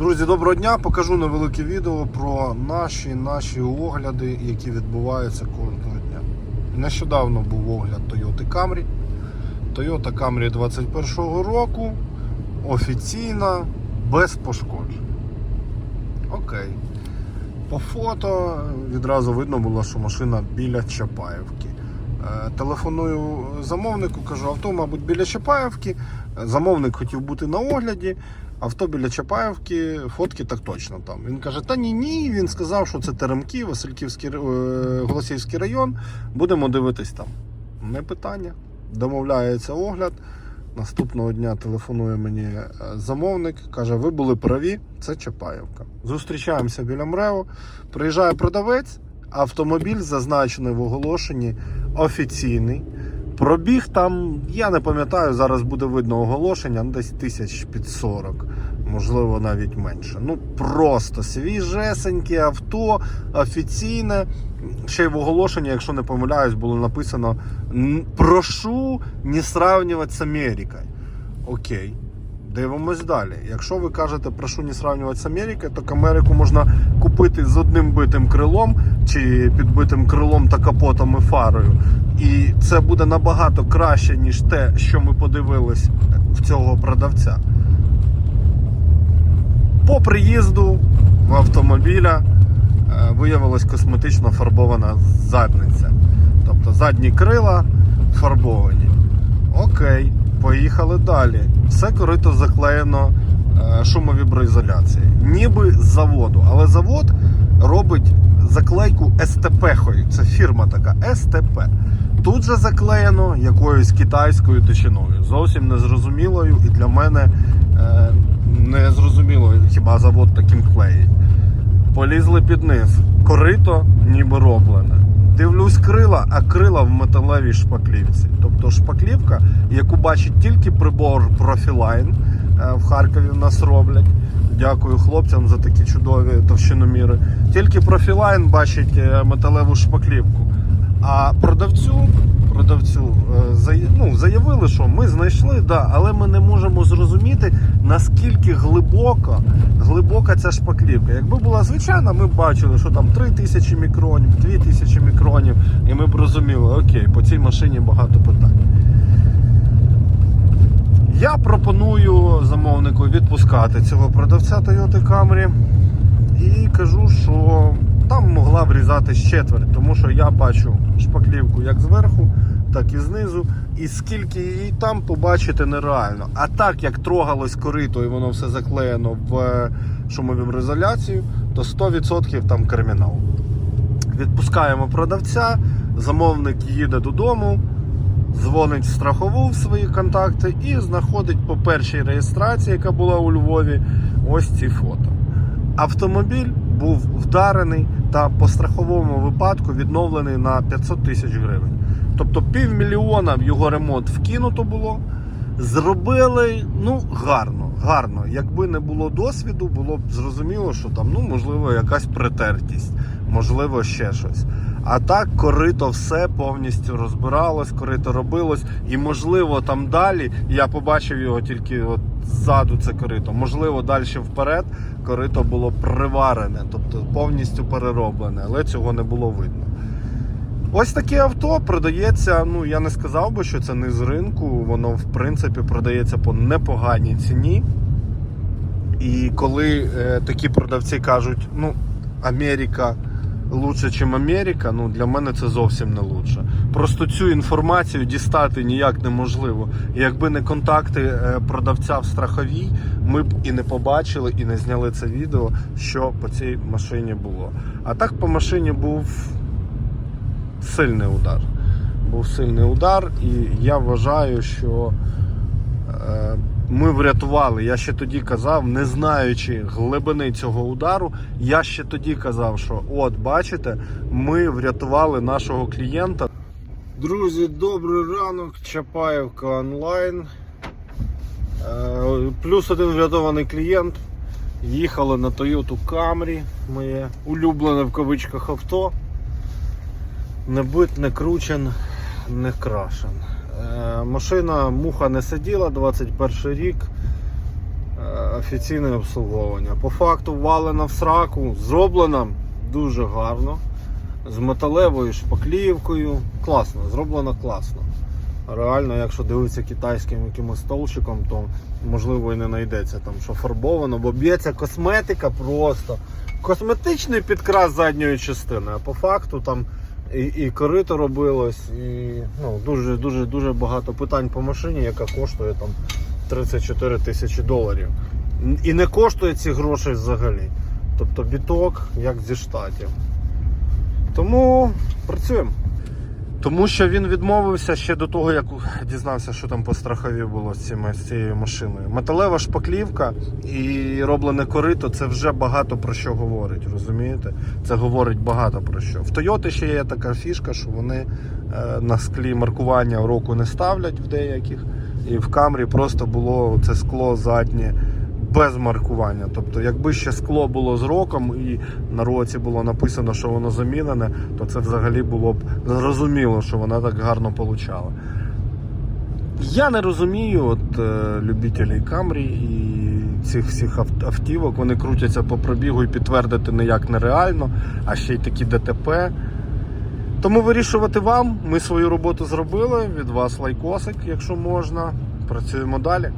Друзі, доброго дня! Покажу невелике відео про наші наші огляди, які відбуваються кожного дня. Нещодавно був огляд Toyota Camry. Toyota Camry 21 року. Офіційна, без пошкоджень. Окей. По фото відразу видно було, що машина біля Чапаєвки. Е, Телефоную замовнику, кажу, авто, мабуть, біля Чапаєвки. Замовник хотів бути на огляді. Авто біля Чапаєвки, фотки так точно там. Він каже: Та ні, ні. Він сказав, що це Теремки, Васильківський е, Голосіївський район. Будемо дивитись там. Не питання. Домовляється огляд. Наступного дня телефонує мені е, замовник, каже: ви були праві, це Чапаєвка. Зустрічаємося біля МРЕО. Приїжджає продавець, автомобіль зазначений в оголошенні офіційний. Пробіг там, я не пам'ятаю, зараз буде видно оголошення, ну, десь тисяч під 40, можливо, навіть менше. Ну просто свіжесеньке авто, офіційне. Ще й в оголошенні, якщо не помиляюсь, було написано: прошу не сравнювати з Америкою. Окей. Дивимось далі. Якщо ви кажете, прошу не сравнювати з Америкою, то Америку можна купити з одним битим крилом чи підбитим крилом та капотом і фарою. І це буде набагато краще, ніж те, що ми подивились в цього продавця. По приїзду в автомобіля е, виявилась косметично фарбована задниця. Тобто задні крила фарбовані. Окей, поїхали далі. Все корито заклеєно е, шумовіброізоляцією. Ніби з заводу. Але завод робить заклейку СТП-хою. Це фірма така СТП. Тут же заклеєно якоюсь китайською тичиною. Зовсім незрозумілою і для мене е, незрозуміло, хіба завод таким клеїть. Полізли під низ. Корито ніби роблене. Дивлюсь крила, а крила в металевій шпаклівці. Тобто шпаклівка, яку бачить тільки прибор Profiline е, в Харкові в нас роблять. Дякую хлопцям за такі чудові товщиноміри. Тільки Profiline бачить е, металеву шпаклівку. А продавцю, продавцю е, ну, заявили, що ми знайшли, да, але ми не можемо зрозуміти, наскільки глибоко, глибока ця шпаклівка. Якби була звичайна, ми б бачили, що там 3000 мікронів, 2000 мікронів, і ми б розуміли, окей, по цій машині багато питань. Я пропоную замовнику відпускати цього продавця Toyota Camry і кажу, що там могла врізати четверть, тому що я бачу шпаклівку як зверху, так і знизу. І скільки її там побачити нереально. А так як трогалось корито і воно все заклеєно в е, шумовіброізоляцію, то 100% там кримінал. Відпускаємо продавця, замовник їде додому, дзвонить в страхову в свої контакти і знаходить по першій реєстрації, яка була у Львові, ось ці фото. Автомобіль був вдарений та по страховому випадку відновлений на 500 тисяч гривень. Тобто півмільйона в його ремонт вкинуто було. Зробили ну гарно, гарно. Якби не було досвіду, було б зрозуміло, що там ну можливо якась притертість, можливо, ще щось. А так корито все повністю розбиралось, корито робилось, і можливо там далі я побачив його тільки от ззаду це корито. Можливо, далі вперед корито було приварене, тобто повністю перероблене, але цього не було видно. Ось таке авто продається. Ну я не сказав би, що це не з ринку. Воно в принципі продається по непоганій ціні. І коли е, такі продавці кажуть, ну, Америка лучше, ніж Америка, ну для мене це зовсім не лучше. Просто цю інформацію дістати ніяк неможливо. Якби не контакти е, продавця в страховій, ми б і не побачили, і не зняли це відео, що по цій машині було. А так по машині був сильний удар. Був сильний удар, і я вважаю, що е, ми врятували. Я ще тоді казав, не знаючи глибини цього удару, я ще тоді казав, що от бачите, ми врятували нашого клієнта. Друзі, добрий ранок, Чапаєвка онлайн. Е, Плюс один врятований клієнт. Їхали на Toyota Camry, моє улюблене в кавичках авто. Не бит, не кручен, не крашен. Е, машина муха не сиділа, 21 рік. е, офіційне обслуговування. По факту валена в сраку, зроблена дуже гарно. З металевою шпаклівкою. Класно, зроблено класно. Реально, якщо дивитися китайським якимось столчиком, то можливо і не знайдеться там, що фарбовано, бо б'ється косметика просто. Косметичний підкрас задньої частини, а по факту там і, і корито робилось, і ну, дуже, дуже, дуже багато питань по машині, яка коштує там 34 тисячі доларів. І не коштує ці гроші взагалі. Тобто біток, як зі штатів. Тому працюємо. Тому що він відмовився ще до того, як дізнався, що там по страхові було з, цією машиною. Металева шпаклівка і роблене корито це вже багато про що говорить, розумієте? Це говорить багато про що. В Toyota ще є така фішка, що вони е, на склі маркування року не ставлять в деяких. І в Камрі просто було це скло заднє без маркування. Тобто, якби ще скло було з роком і на році було написано, що воно замінене, то це взагалі було б зрозуміло, що вона так гарно получала. Я не розумію от, е, любителей Камрі і цих всіх автівок. Вони крутяться по пробігу і підтвердити ніяк нереально, а ще й такі ДТП. Тому вирішувати вам. Ми свою роботу зробили. Від вас лайкосик, якщо можна. Працюємо далі.